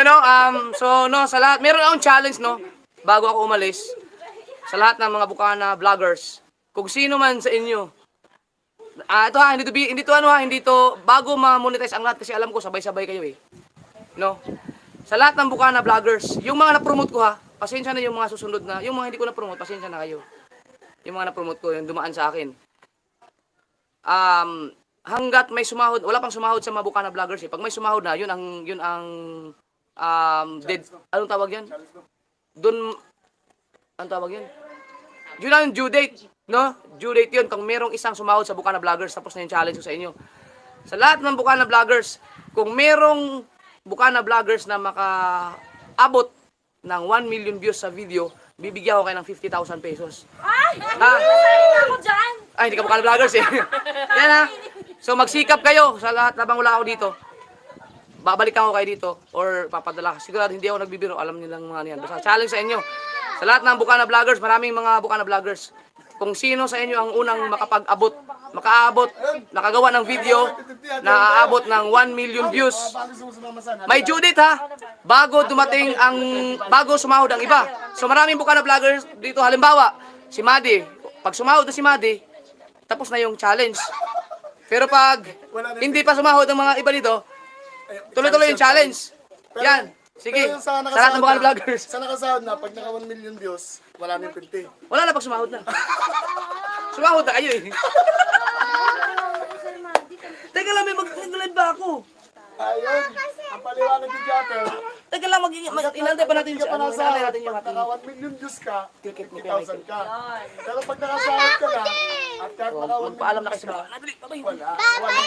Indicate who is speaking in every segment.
Speaker 1: Yun no, um, so no, sa lahat, meron akong challenge no, bago ako umalis. Sa lahat ng mga bukana vloggers, kung sino man sa inyo, ah, ito ha, hindi to, bi- hindi to ano ha, hindi to, bago ma-monetize ang lahat kasi alam ko sabay-sabay kayo eh. No? Sa lahat ng bukana vloggers, yung mga na-promote ko ha, pasensya na yung mga susunod na, yung mga hindi ko na-promote, pasensya na kayo. Yung mga na-promote ko, yung dumaan sa akin. Um, hanggat may sumahod, wala pang sumahod sa mga bukana vloggers eh. Pag may sumahod na, yun ang, yun ang, um, dead, anong tawag yan? Doon, anong tawag yan? Yun ang due date, no? Due date yun. Kung merong isang sumahod sa Bukana Vloggers, tapos na yung challenge ko sa inyo. Sa lahat ng Bukana Vloggers, kung merong Bukana Vloggers na makaabot ng 1 million views sa video, bibigyan ko kayo ng 50,000 pesos.
Speaker 2: Ay!
Speaker 1: Ha?
Speaker 2: Masaya ako dyan!
Speaker 1: Ay, hindi ka Bukana Vloggers eh. Yan ha. So magsikap kayo sa lahat habang wala ako dito. Babalikan ko kayo dito or papadala. Sigurado hindi ako nagbibiro. Alam nilang mga yan. Basta challenge sa inyo. Sa lahat ng Bukana Vloggers, maraming mga Bukana Vloggers. Kung sino sa inyo ang unang makapag-abot, makaabot, nakagawa ng video na aabot ng 1 million views. May due date ha. Bago dumating ang bago sumahod ang iba. So maraming Bukana Vloggers dito halimbawa si Madi. Pag sumahod na si Madi, tapos na yung challenge. Pero pag hindi pa sumahod ang mga iba dito, tuloy-tuloy yung challenge. Yan. Sige.
Speaker 3: Pero sa
Speaker 1: Sa lahat ng
Speaker 3: na,
Speaker 1: Vloggers.
Speaker 3: sa nakasahod na, pag naka 1 million views, wala na yung 50.
Speaker 1: Wala na pag sumahod na. Sumahod na kayo eh. Teka lang, may mag-live ba ako?
Speaker 3: Ayun, ang paliwanag ni Japper,
Speaker 1: Teka lang, mag mag inantay pa natin
Speaker 3: pa
Speaker 1: Ano, inantay natin yung
Speaker 3: pag naka 1 million views ka,
Speaker 1: ticket ni
Speaker 3: 50,000 ka. Pero pag nakasahod ka na, naka 1
Speaker 1: Magpaalam na
Speaker 3: views
Speaker 1: kasi
Speaker 3: ka,
Speaker 1: mga Nabili, babay.
Speaker 3: wala. Wala.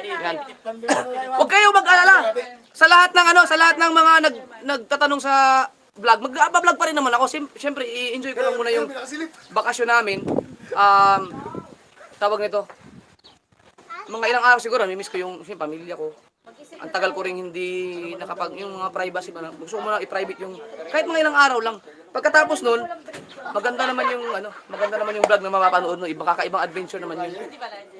Speaker 1: Yan.
Speaker 3: Tandaan mo lang,
Speaker 1: Huwag kayo mag-alala. Sa lahat ng ano, sa lahat ng mga nag nagtatanong sa vlog, mag-vlog pa rin naman ako. Siyempre, i-enjoy ko lang muna yung bakasyon namin. Um, tawag nito. Mga ilang araw siguro, namimiss ko yung, yung pamilya ko. Ang tagal ko rin hindi nakapag, yung mga privacy ba, na- gusto ko muna i-private yung, kahit mga ilang araw lang. Pagkatapos nun, maganda naman yung, ano, maganda naman yung vlog na mapapanood no, ibang kakaibang adventure naman yun.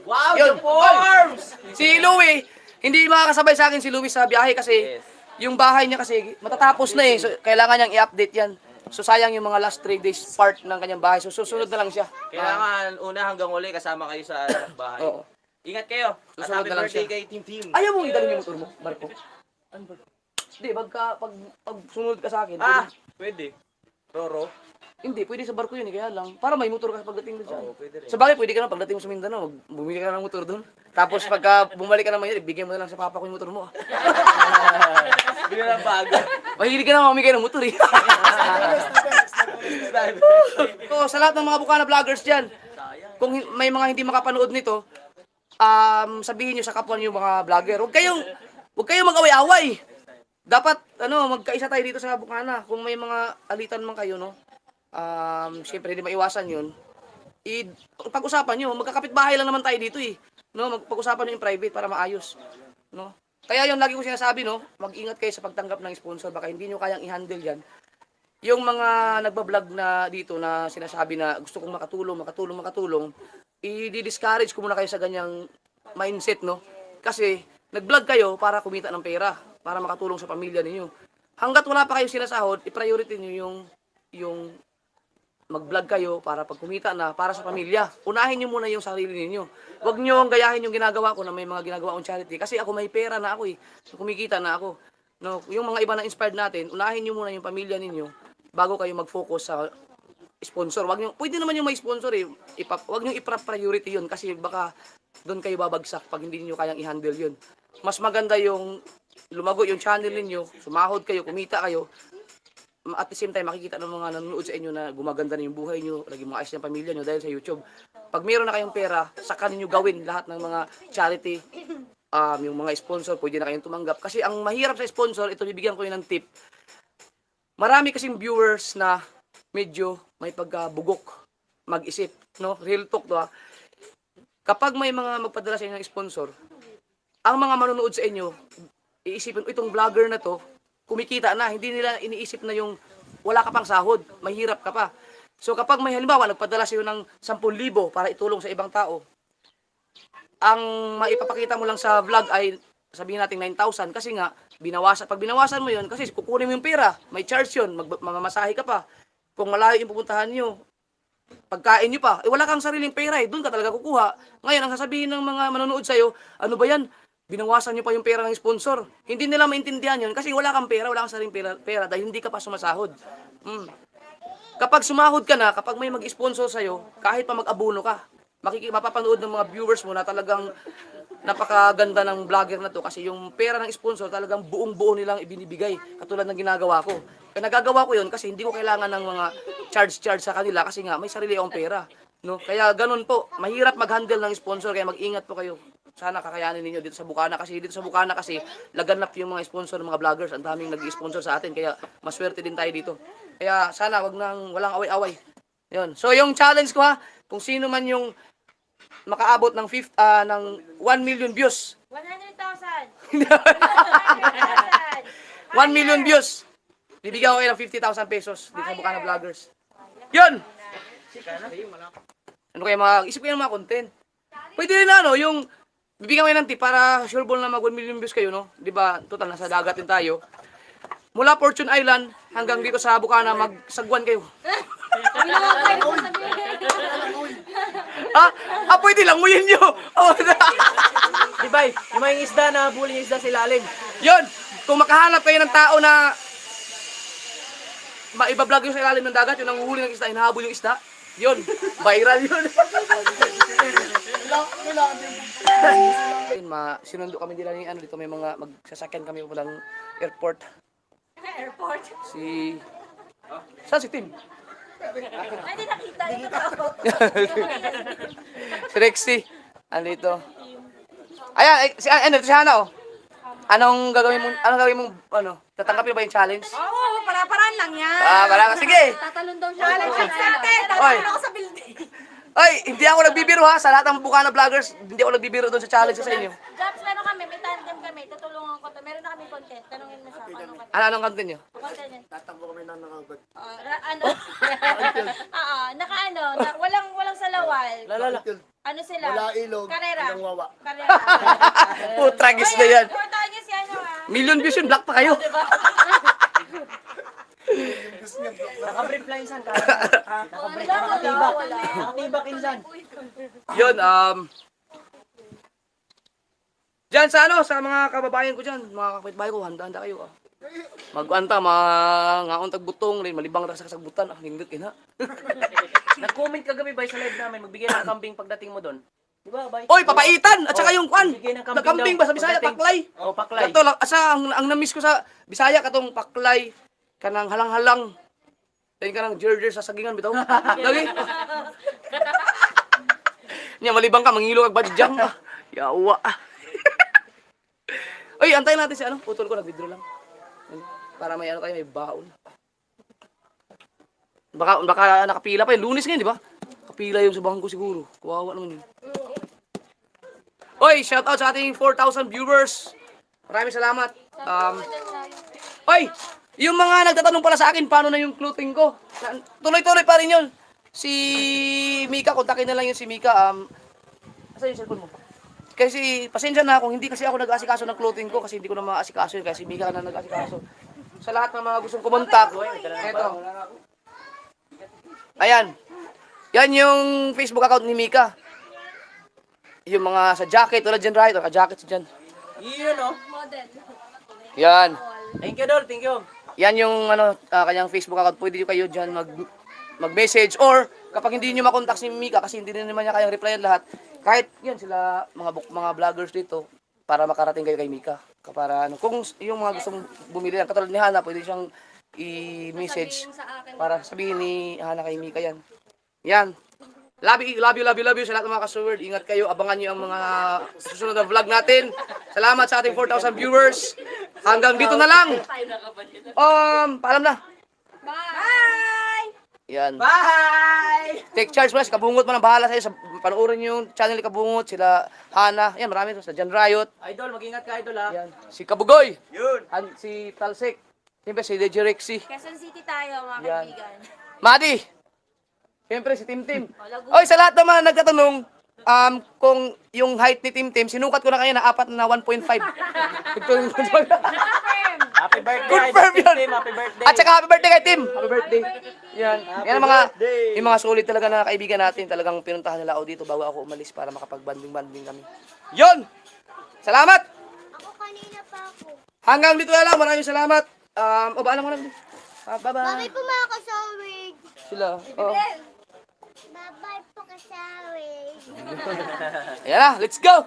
Speaker 4: Wow,
Speaker 1: Yun.
Speaker 4: the forms!
Speaker 1: Si Louie, hindi makakasabay sa akin si Louie sa biyahe kasi yung bahay niya kasi matatapos na eh. So, kailangan niyang i-update yan. So sayang yung mga last 3 days part ng kanyang bahay. So susunod na lang siya.
Speaker 4: Kailangan una hanggang uli kasama kayo sa bahay.
Speaker 1: Oo.
Speaker 4: Ingat kayo.
Speaker 1: Susunod na lang siya.
Speaker 4: kay Team Team.
Speaker 1: Ayaw mo idalhin yung motor mo, Marco? Ano ba? Hindi, pagka, pag, pag sunod ka sa akin,
Speaker 4: Ah,
Speaker 1: pwede,
Speaker 4: pwede. Roro.
Speaker 1: hindi, pwede sa barko yun eh, kaya lang. Para may motor ka pagdating doon dyan.
Speaker 4: Oo, pwede rin.
Speaker 1: Sa bagay, pwede ka na pagdating mo sa Mindanao, mag- bumili ka na ng motor doon. Tapos pagka bumalik ka naman yun, ibigay mo na lang sa papa ko yung motor mo.
Speaker 4: Bigyan ng bago.
Speaker 1: Mahilig ka na mamigay ng motor eh. So, sa lahat ng mga bukana vloggers dyan, kung hin- may mga hindi makapanood nito, um, sabihin nyo sa kapwa nyo mga vlogger, huwag kayong, huwag kayong mag-away-away. Dapat, ano, magkaisa tayo dito sa bukana. Kung may mga alitan man kayo, no, um, syempre, hindi maiwasan yun. I, pag-usapan nyo, magkakapit bahay lang naman tayo dito eh. No, magpag-usapan nyo in private para maayos. No? Kaya yung lagi ko sinasabi, no, mag-ingat kayo sa pagtanggap ng sponsor, baka hindi nyo kayang i-handle yan yung mga nagbablog na dito na sinasabi na gusto kong makatulong, makatulong, makatulong, i-discourage ko muna kayo sa ganyang mindset, no? Kasi nag-vlog kayo para kumita ng pera, para makatulong sa pamilya ninyo. Hanggat wala pa kayong sinasahod, i-priority niyo yung yung mag-vlog kayo para pag kumita na para sa pamilya. Unahin niyo muna yung sarili ninyo. Huwag niyo ang gayahin yung ginagawa ko na may mga ginagawa akong charity kasi ako may pera na ako eh. Kumikita na ako. No, yung mga iba na inspired natin, unahin niyo muna yung pamilya ninyo bago kayo mag-focus sa sponsor. Wag niyo, pwede naman yung may sponsor eh. Ipa, wag niyo i-priority yun kasi baka doon kayo babagsak pag hindi niyo kayang i-handle yun. Mas maganda yung lumago yung channel ninyo, sumahod kayo, kumita kayo, at the same time makikita ng mga nanonood sa inyo na gumaganda na yung buhay nyo, lagi maayos yung pamilya nyo dahil sa YouTube. Pag meron na kayong pera, saka ninyo gawin lahat ng mga charity, um, yung mga sponsor, pwede na kayong tumanggap. Kasi ang mahirap sa sponsor, ito bibigyan ko yun ng tip. Marami kasing viewers na medyo may pagkabugok, mag-isip, no? Real talk to ha. Kapag may mga magpadala sa inyo ng sponsor, ang mga manonood sa inyo, iisipin, itong vlogger na to, kumikita na, hindi nila iniisip na yung wala ka pang sahod, mahirap ka pa. So kapag may halimbawa, nagpadala sa'yo ng 10,000 para itulong sa ibang tao, ang maipapakita mo lang sa vlog ay sabihin natin 9,000 kasi nga binawasan pag binawasan mo 'yon kasi kukunin mo yung pera, may charge 'yon, mag, mamamasahe ka pa. Kung malayo yung pupuntahan niyo, pagkain niyo pa, eh wala kang sariling pera eh, doon ka talaga kukuha. Ngayon, ang sasabihin ng mga manonood sa'yo, ano ba yan? Binawasan niyo pa yung pera ng sponsor. Hindi nila maintindihan yun kasi wala kang pera, wala kang sariling pera, pera dahil hindi ka pa sumasahod. Mm. Kapag sumahod ka na, kapag may mag-sponsor sa'yo, kahit pa mag-abuno ka, makiki mapapanood ng mga viewers mo na talagang napakaganda ng vlogger na to kasi yung pera ng sponsor talagang buong-buo nilang ibinibigay katulad ng ginagawa ko. Kaya nagagawa ko yun kasi hindi ko kailangan ng mga charge-charge sa kanila kasi nga may sarili akong pera. No? Kaya ganun po, mahirap mag-handle ng sponsor kaya mag-ingat po kayo. Sana kakayanin ninyo dito sa Bukana kasi dito sa Bukana kasi laganap yung mga sponsor ng mga vloggers. Ang daming nag-sponsor sa atin kaya maswerte din tayo dito. Kaya sana wag nang walang away-away. Yun. So yung challenge ko ha, kung sino man yung makaabot ng fifth, ah, ng 1 million views.
Speaker 2: 100,000.
Speaker 1: 1 million views. Bibigyan ko kayo ng 50,000 pesos dito sa Bukana Vloggers. Yun! Ano kayo mga, isip kayo ng mga content. Pwede rin na, ano, yung, bibigyan kayo ng tip para sure ball na mag 1 million views kayo, no? Di ba, total, nasa dagat din tayo. Mula Fortune Island hanggang dito sa Bukana, magsagwan kayo. ah, ah, pwede lang, muyin nyo. Oh,
Speaker 4: Di ba, yung mga isda na huli yung isda sa ilalim.
Speaker 1: Yun, kung makahanap kayo ng tao na maibablog yung sa ilalim ng dagat, yung nanguhuli ng isda, hinahabol yung isda, yun, viral yun. Yun, ma, sinundo kami nila ni ano dito, may mga magsasakyan kami palang airport.
Speaker 2: Airport.
Speaker 1: Si, saan si Tim?
Speaker 2: Hindi nakita ako.
Speaker 1: si Rexy, andito. Ayan, si, ano, si Hana, oh. Anong gagawin mo, anong gagawin mo, ano, tatanggapin ba yung challenge?
Speaker 2: Lang yan.
Speaker 1: Ah, wala ka, sige.
Speaker 2: Tatalon daw siya. Challenge sa atin. Tatalon ako sa building.
Speaker 1: Ay, hindi ako nagbibiro ha, sa lahat ng Bukana vloggers, hindi ako nagbibiro doon sa challenge sa inyo.
Speaker 2: Jobs, meron kami. May tandem kami. Tutulungan ko to. Meron na kami content. Tanungin mo siya. Ano content?
Speaker 1: Ano, anong content nyo?
Speaker 2: Content yan.
Speaker 3: Tatakbo kami ng nakagod.
Speaker 2: Ah, ano? Oo, naka ano, na, walang walang salawal.
Speaker 4: Lalala.
Speaker 2: Ano sila?
Speaker 3: Wala ilog,
Speaker 2: Karera.
Speaker 3: walang wawa.
Speaker 2: Karera.
Speaker 1: Putragis na yan.
Speaker 2: Portahan niyo si ano ah.
Speaker 1: Million views yun, black pa kayo.
Speaker 4: Nakabrief lang insan ka.
Speaker 2: Wala, wala.
Speaker 4: Nakatibak insan.
Speaker 1: Yun, um... Diyan sa ano, sa mga kababayan ko dyan, mga kapitbahay ko, handa-handa kayo ah. Magkuanta, mga ngaon tagbutong, rin malibang ra sa kasagbutan, ah, nindot ina.
Speaker 4: Nag-comment kagabi ba sa live namin, magbigay ng kambing pagdating mo doon. Di ba, bay?
Speaker 1: Oy, papaitan! At saka
Speaker 4: Oh,
Speaker 1: yung kwan,
Speaker 4: bigay ng kambing
Speaker 1: nagkambing ba sa Bisaya,
Speaker 4: pagdating.
Speaker 1: paklay.
Speaker 4: Oh, paklay.
Speaker 1: Kato lang, asa, ang, ang namiss ko sa Bisaya, katong paklay, kanang halang-halang. Ayun ka ng jerjer sa sagingan, bitaw. Lagi. Nya, malibang ka, mangilo kag badyang. Yawa. Oy, antayin natin si ano, putol ko, nag-withdraw lang. Para may ano kayo, may baon. Baka, baka nakapila pa yun. Lunes ngayon, di ba? Kapila yung sa bangko siguro. Kawawa naman yun. Oy, shout out sa ating 4,000 viewers. Maraming salamat. Um, oy, yung mga nagtatanong pala sa akin, paano na yung clothing ko? Tuloy-tuloy pa rin yun. Si Mika, kontakin na lang yun si Mika. Um, asa yung cellphone mo? Kasi, pasensya na kung hindi kasi ako nag-asikaso ng clothing ko kasi hindi ko na maasikaso yun. Kasi si Mika na nag-asikaso. Sa lahat ng mga gustong kumontak, eto. Ayan. Yan yung Facebook account ni Mika. Yung mga sa jacket, wala dyan right, naka-jacket sa dyan.
Speaker 4: Yun, oh.
Speaker 2: Model.
Speaker 1: Yan.
Speaker 4: Thank you, Dol. Thank you.
Speaker 1: Yan yung ano, ah, kanyang Facebook account. Pwede kayo dyan mag, mag-message. Or, kapag hindi nyo makontak si Mika, kasi hindi rin naman niya kayang replyan lahat, kahit yan sila, mga book, mga vloggers dito, para makarating kayo kay Mika. Para ano, kung yung mga gustong bumili yan, katulad ni Hana, pwede siyang i-message para sabihin ni Hana kay Mika yan. Yan. Love you, love you, love you, love you sa lahat ng mga kasword. Ingat kayo, abangan nyo ang mga susunod na vlog natin. Salamat sa ating 4,000 viewers. Hanggang dito na lang. Um, paalam na.
Speaker 2: Bye!
Speaker 1: Yan.
Speaker 4: Bye!
Speaker 1: Take charge mo na. Si Kabungot mo na bahala sa'yo. Sa, panoorin nyo yung channel ni Kabungot. Sila Hana. Yan, marami to. Sa Jan Riot.
Speaker 4: Idol, mag-ingat ka, Idol, ha?
Speaker 1: Yan. Si Kabugoy.
Speaker 4: Yun.
Speaker 1: An, si Talsik. Siyempre si DJ Rexy.
Speaker 2: Quezon City tayo, mga
Speaker 1: Yan.
Speaker 2: kaibigan.
Speaker 1: Madi. Siyempre si Tim Tim. Oy, sa lahat naman na nagtatanong, um, kung yung height ni Tim Tim, sinukat ko na kanina, apat na 1.5.
Speaker 4: Happy birthday.
Speaker 1: Confirm
Speaker 4: Tim,
Speaker 1: yun.
Speaker 4: Tim, Happy birthday.
Speaker 1: At saka happy birthday kay Tim. Happy birthday. Yan. Yan ang mga,
Speaker 3: birthday.
Speaker 1: yung mga solid talaga na kaibigan natin. Talagang pinuntahan nila ako dito bago ako umalis para makapag-banding-banding kami. Yon! Salamat!
Speaker 5: Ako kanina pa ako.
Speaker 1: Hanggang dito na lang. Maraming salamat. Um, o, baalam mo lang. Ah, bye-bye.
Speaker 5: Bye po mga kasawig.
Speaker 1: Sila. Oh.
Speaker 5: Bye-bye po kasawig.
Speaker 1: Ayan let's go!